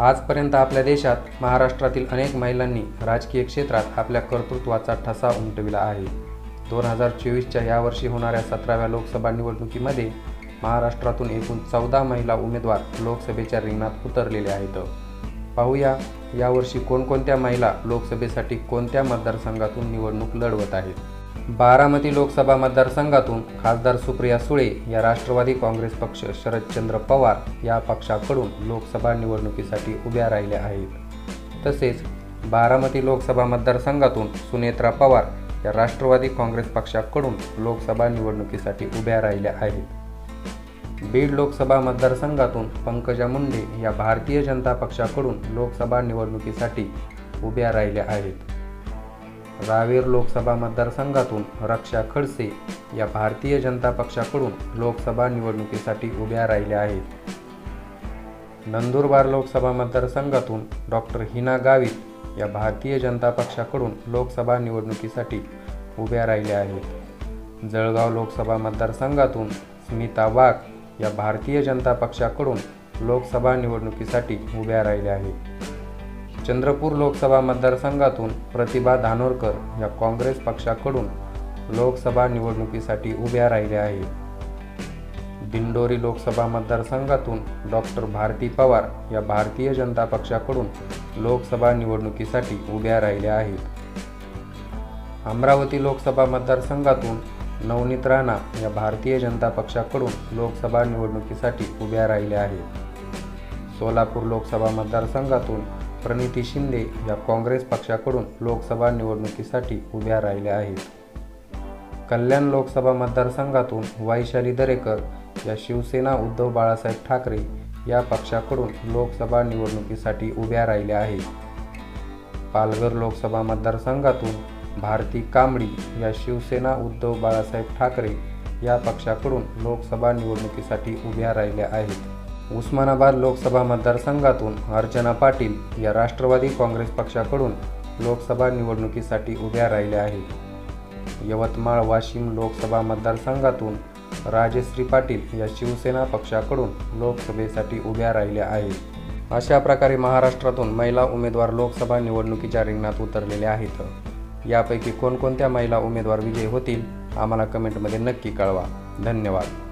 आजपर्यंत आपल्या देशात महाराष्ट्रातील अनेक महिलांनी राजकीय क्षेत्रात आपल्या कर्तृत्वाचा ठसा उमटविला आहे. दोन हजार चोवीसच्या यावर्षी होणाऱ्या सतराव्या लोकसभा निवडणुकीमध्ये महाराष्ट्रातून एकूण चौदा महिला उमेदवार लोकसभेच्या रिंगणात उतरलेले आहेत. पाहूया यावर्षी कोणकोणत्या महिला लोकसभेसाठी कोणत्या मतदारसंघातून निवडणूक लढवत आहेत. बारामती लोकसभा मतदारसंघातून खासदार सुप्रिया सुळे या राष्ट्रवादी काँग्रेस पक्ष शरदचंद्र पवार या पक्षाकडून लोकसभा निवडणुकीसाठी उभ्या राहिल्या आहेत. तसेच बारामती लोकसभा मतदारसंघातून सुनेत्रा पवार या राष्ट्रवादी काँग्रेस पक्षाकडून लोकसभा निवडणुकीसाठी उभ्या राहिल्या आहेत. बीड लोकसभा मतदारसंघातून पंकजा मुंडे या भारतीय जनता पक्षाकडून लोकसभा निवडणुकीसाठी उभ्या राहिल्या आहेत. रावेर लोकसभा मतदारसंघातून रक्षा खडसे या भारतीय जनता पक्षाकडून लोकसभा निवडणुकीसाठी उभ्या राहिल्या आहेत. नंदुरबार लोकसभा मतदारसंघातून डॉक्टर हिना गावित या भारतीय जनता पक्षाकडून लोकसभा निवडणुकीसाठी उभ्या राहिल्या आहेत. जळगाव लोकसभा मतदारसंघातून स्मिता वाघ या भारतीय जनता पक्षाकडून लोकसभा निवडणुकीसाठी उभ्या राहिल्या आहेत. चंद्रपूर लोकसभा मतदारसंघातून प्रतिभा धानोरकर या काँग्रेस पक्षाकडून लोकसभा निवडणुकीसाठी उभ्या राहिल्या आहेत. दिंडोरी लोकसभा मतदारसंघातून डॉक्टर भारती पवार या भारतीय जनता पक्षाकडून लोकसभा निवडणुकीसाठी उभ्या राहिल्या आहेत. अमरावती लोकसभा मतदारसंघातून नवनीत राणा या भारतीय जनता पक्षाकडून लोकसभा निवडणुकीसाठी उभ्या राहिल्या आहेत. सोलापूर लोकसभा मतदारसंघातून प्रणिती शिंदे या काँग्रेस पक्षाकडून लोकसभा निवडणुकीसाठी उभ्या राहिल्या आहेत. कल्याण लोकसभा मतदारसंघातून वैशाली दरेकर या शिवसेना उद्धव बाळासाहेब ठाकरे या पक्षाकडून लोकसभा निवडणुकीसाठी उभ्या राहिल्या आहेत. पालघर लोकसभा मतदारसंघातून भारती कांबळी या शिवसेना उद्धव बाळासाहेब ठाकरे या पक्षाकडून लोकसभा निवडणुकीसाठी उभ्या राहिल्या आहेत. उस्मानाबाद लोकसभा मतदारसंघातून अर्चना पाटील या राष्ट्रवादी काँग्रेस पक्षाकडून लोकसभा निवडणुकीसाठी उभ्या राहिल्या आहेत. यवतमाळ वाशिम लोकसभा मतदारसंघातून राजश्री पाटील या शिवसेना पक्षाकडून लोकसभेसाठी उभ्या राहिल्या आहेत. अशा प्रकारे महाराष्ट्रातून महिला उमेदवार लोकसभा निवडणुकीच्या रिंगणात उतरलेल्या आहेत. यापैकी कोणकोणत्या महिला उमेदवार विजयी होतील आम्हाला कमेंटमध्ये नक्की कळवा. धन्यवाद.